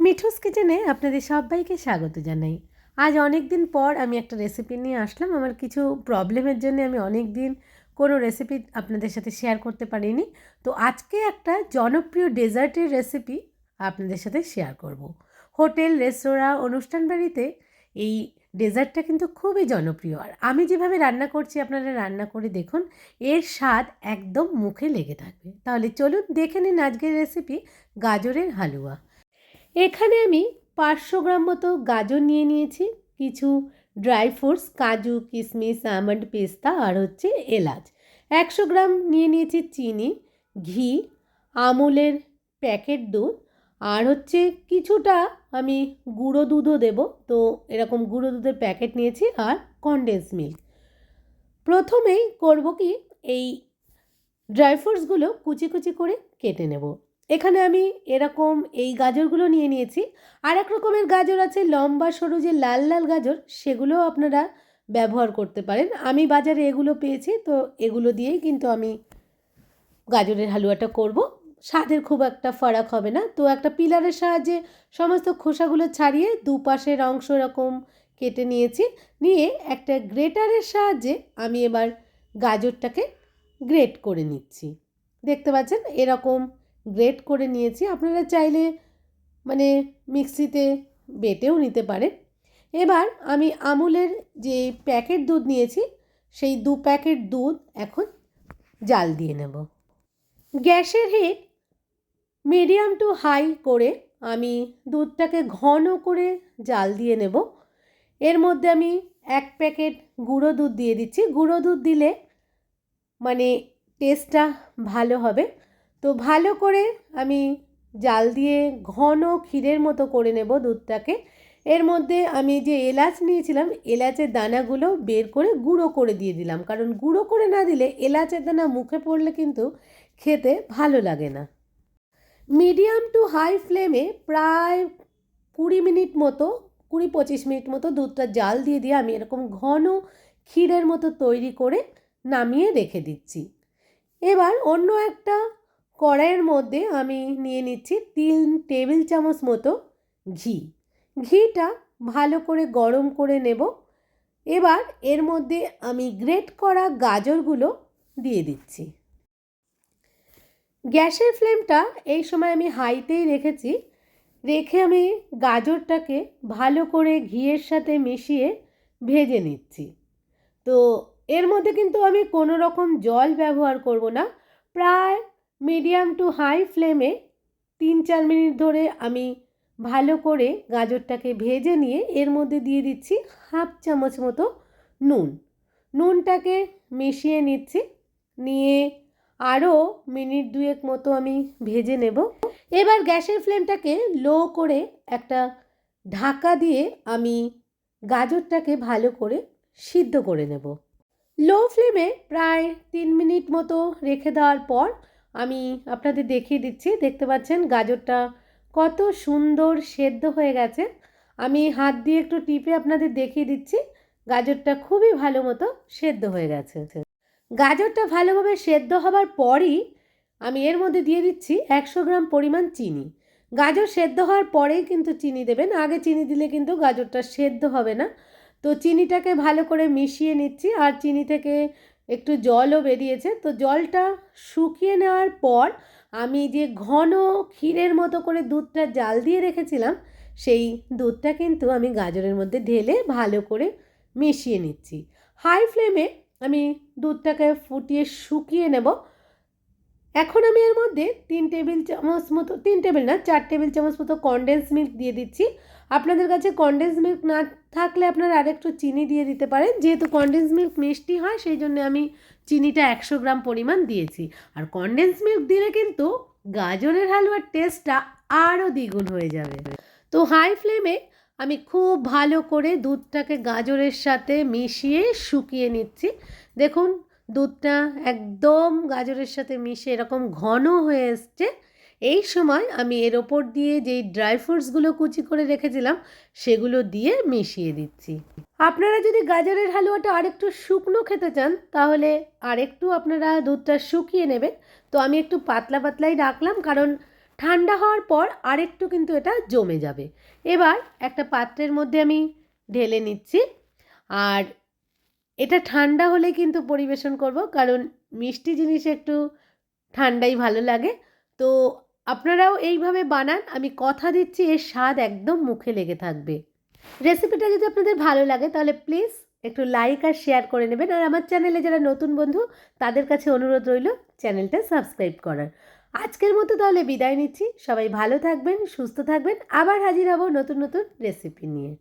মিঠুস কিচেনে আপনাদের সবাইকে স্বাগত জানাই। আজ অনেক দিন পর আমি একটা রেসিপি নিয়ে আসলাম। আমার কিছু প্রবলেমের জন্য আমি অনেক দিন কোনো রেসিপি আপনাদের সাথে শেয়ার করতে পারিনি। তো আজকে একটা জনপ্রিয় ডেজার্টের রেসিপি আপনাদের সাথে শেয়ার করব। হোটেল রেস্তোরাঁ অনুষ্ঠান বাড়িতে এই ডেজার্টটা কিন্তু খুবই জনপ্রিয়। আর আমি যেভাবে রান্না করছি, আপনারা রান্না করে দেখুন, এর স্বাদ একদম মুখে লেগে থাকবে। তাহলে চলুন দেখে নিন আজকের রেসিপি গাজরের হালুয়া। এখানে আমি পাঁচশো গ্রাম মতো গাজর নিয়ে নিয়েছি, কিছু ড্রাই ফ্রুটস, কাজু, কিশমিশ, আমন্ড, পেস্তা আর হচ্ছে এলাচ। একশো গ্রাম নিয়ে নিয়েছি চিনি, ঘি, আমুলের প্যাকেট দুধ আর হচ্ছে কিছুটা আমি গুঁড়ো দুধও দেব। তো এরকম গুঁড়ো দুধের প্যাকেট নিয়েছি আর কনডেন্স মিল্ক প্রথমেই করব কি, এই ড্রাই ফ্রুটসগুলো কুচি কুচি করে কেটে নেব। এখানে আমি এরকম এই গাজরগুলো নিয়ে নিয়েছি। আর এক রকমের গাজর আছে, লম্বা, সরু যে লাল লাল গাজর, সেগুলোও আপনারা ব্যবহার করতে পারেন। আমি বাজারে এগুলো পেয়েছি, তো এগুলো দিয়েই কিন্তু আমি গাজরের হালুয়াটা করব। স্বাদের খুব একটা ফারাক হবে না। তো একটা পিলারের সাহায্যে সমস্ত খোসাগুলো ছাড়িয়ে দুপাশের অংশ এরকম কেটে নিয়েছি। নিয়ে একটা গ্রেটারের সাহায্যে আমি এবার গাজরটাকে গ্রেট করে নিচ্ছি। দেখতে পাচ্ছেন? এরকম গ্রেট করে নিয়েছি। আপনারা চাইলে মানে মিক্সিতে বেটেও নিতে পারেন। এবার আমি আমুলের যে প্যাকেট দুধ নিয়েছি, সেই দু প্যাকেট দুধ এখন জাল দিয়ে নেব। গ্যাসের হিট মিডিয়াম টু হাই করে আমি দুধটাকে ঘন করে জাল দিয়ে নেব। এর মধ্যে আমি এক প্যাকেট গুঁড়ো দুধ দিয়ে দিচ্ছি। গুঁড়ো দুধ দিলে মানে টেস্টটা ভালো হবে। তো ভালো করে আমি জাল দিয়ে ঘন ক্ষীরের মতো করে নেব দুধটাকে। এর মধ্যে আমি যে এলাচ নিয়েছিলাম, এলাচের দানাগুলো বের করে গুঁড়ো করে দিয়ে দিলাম। কারণ গুঁড়ো করে না দিলে এলাচের দানা মুখে পড়লে কিন্তু খেতে ভালো লাগে না। মিডিয়াম টু হাই ফ্লেমে প্রায় কুড়ি মিনিট মতো, কুড়ি পঁচিশ মিনিট মতো দুধটা জাল দিয়ে দিয়ে আমি এরকম ঘন ক্ষীরের মতো তৈরি করে নামিয়ে রেখে দিচ্ছি। এবার অন্য একটা কড়াইয়ের মধ্যে আমি নিয়ে নিচ্ছি তিন টেবিল চামচ মতো ঘি। ঘিটা ভালো করে গরম করে নেব। এবার এর মধ্যে আমি গ্রেট করা গাজরগুলো দিয়ে দিচ্ছি। গ্যাসের ফ্লেমটা এই সময় আমি হাইতেই রেখেছি। রেখে আমি গাজরটাকে ভালো করে ঘিয়ের সাথে মিশিয়ে ভেজে নিচ্ছি। তো এর মধ্যে কিন্তু আমি কোনো রকম জল ব্যবহার করব না। প্রায় মিডিয়াম টু হাই ফ্লেমে তিন চার মিনিট ধরে আমি ভালো করে গাজরটাকে ভেজে নিয়ে এর মধ্যে দিয়ে দিচ্ছি হাফ চামচ মতো নুন। নুনটাকে মিশিয়ে নিচ্ছি। নিয়ে আরও মিনিট দুয়েক মতো আমি ভেজে নেব। এবার গ্যাসের ফ্লেমটাকে লো করে একটা ঢাকা দিয়ে আমি গাজরটাকে ভালো করে সিদ্ধ করে নেব। লো ফ্লেমে প্রায় তিন মিনিট মতো রেখে দেওয়ার পর আমি আপনাদের দেখিয়ে দিচ্ছি, দেখতে পাচ্ছেন গাজরটা কত সুন্দর সেদ্ধ হয়ে গেছে। আমি হাত দিয়ে একটু টিপে আপনাদের দেখিয়ে দিচ্ছি, গাজরটা খুবই ভালো মতো সেদ্ধ হয়ে গেছে। গাজরটা ভালোভাবে সেদ্ধ হবার পরই আমি এর মধ্যে দিয়ে দিচ্ছি একশো গ্রাম পরিমাণ চিনি। গাজর সেদ্ধ হওয়ার পরেই কিন্তু চিনি দেবেন, আগে চিনি দিলে কিন্তু গাজরটা সেদ্ধ হবে না। তো চিনিটাকে ভালো করে মিশিয়ে নিচ্ছি, আর চিনি থেকে একটু জলও বেরিয়েছে। তো জলটা শুকিয়ে নেওয়ার পর আমি যে ঘন ক্ষীরের মতো করে দুধটা জাল দিয়ে রেখেছিলাম, সেই দুধটা কিন্তু আমি গাজরের মধ্যে ঢেলে ভালো করে মিশিয়ে নিচ্ছি। হাই ফ্লেমে আমি দুধটাকে ফুটিয়ে শুকিয়ে নেব। এখন আমি এর মধ্যে তিন টেবিল চামচ মতো, তিন টেবিল না, চার টেবিল চামচ মতো কনডেন্স মিল্ক দিয়ে দিচ্ছি। আপনাদের কাছে কনডেন্স মিল্ক না থাকলে আপনারা আরেকটু চিনি দিয়ে দিতে পারেন। যেহেতু কনডেন্স মিল্ক মিষ্টি হয়, সেই জন্য আমি চিনিটা একশো গ্রাম পরিমাণ দিয়েছি। আর কনডেন্স মিল্ক দিলে কিন্তু গাজরের হালুয়ার টেস্টটা আরও দ্বিগুণ হয়ে যাবে। তো হাই ফ্লেমে আমি খুব ভালো করে দুধটাকে গাজরের সাথে মিশিয়ে শুকিয়ে নিচ্ছি। দেখুন দুধটা একদম গাজরের সাথে মিশে এরকম ঘন হয়ে এসছে, এই সময় আমি এর ওপর দিয়ে যেই ড্রাই ফ্রুটসগুলো কুচি করে রেখেছিলাম, সেগুলো দিয়ে মিশিয়ে দিচ্ছি। আপনারা যদি গাজরের হালুয়াটা আরেকটু শুকনো খেতে চান, তাহলে আরেকটু আপনারা দুধটা শুকিয়ে নেবেন। তো আমি একটু পাতলা পাতলাই রাখলাম, কারণ ঠান্ডা হওয়ার পর আরেকটু কিন্তু এটা জমে যাবে। এবার একটা পাত্রের মধ্যে আমি ঢেলে নিচ্ছি, আর এটা ঠান্ডা হলে কিন্তু পরিবেশন করব, কারণ মিষ্টি জিনিস একটু ঠান্ডাই ভালো লাগে। তো আপনারাও এইভাবে বানান, আমি কথা দিচ্ছি, এর স্বাদ একদম মুখে লেগে থাকবে। রেসিপিটা যদি আপনাদের ভালো লাগে, তাহলে প্লিজ একটু লাইক আর শেয়ার করে নেবেন। আর আমার চ্যানেলে যারা নতুন বন্ধু, তাদের কাছে অনুরোধ রইল চ্যানেলটা সাবস্ক্রাইব করার। আজকের মতো তাহলে বিদায় নিচ্ছি। সবাই ভালো থাকবেন, সুস্থ থাকবেন, আবার হাজির হব নতুন নতুন রেসিপি নিয়ে।